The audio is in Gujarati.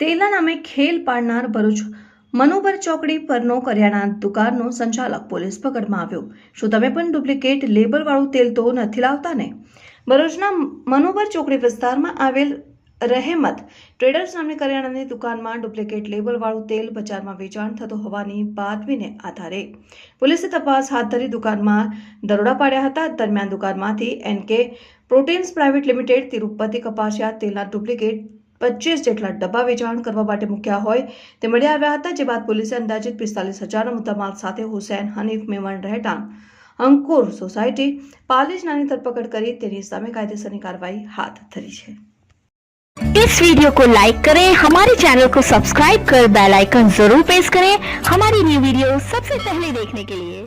ખેલ પાડનાર ભરૂચ. મનોબર ચોકડી પરનો કરિયાણા દુકાનનો સંચાલક પોલીસ પકડમાં આવ્યો. શું તમે પણ ડુપ્લિકેટ લેબલવાળું તેલ તો નથી લાવતા ને ભરૂચના મનોબર ચોકડી વિસ્તારમાં આવેલ રહેમત ટ્રેડર્સ નામની કરિયાણાની દુકાનમાં ડુપ્લિકેટ લેબલવાળું તેલ બજારમાં વેચાણ થતું હોવાની બાતમીને આધારે પોલીસે તપાસ હાથ ધરી દુકાનમાં દરોડા પાડ્યા હતા. દરમિયાન દુકાનમાંથી NK proteins private limited Tirupati કપાસિયા તેલના ડુપ્લિકેટ પચીસ જેટલા ડબ્બા વેચાણ કરવા માટે મૂક્યા હોય તે મળી આવ્યા હતા જે બાદ પોલીસે અંદાજિત પિસ્તાલીસ હજારનો મુદ્દામાલ સાથે હુસૈન હનીફ મેમણ રહેઠાણ અંકુર સોસાયટી પાલીજનાની ધરપકડ કરી તેની સામે કાયદેસરની કાર્યવાહી હાથ ધરી છે इस वीडियो को लाइक करें हमारे चैनल को सब्सक्राइब कर बेल आइकन जरूर प्रेस करें हमारी न्यू वीडियो सबसे पहले देखने के लिए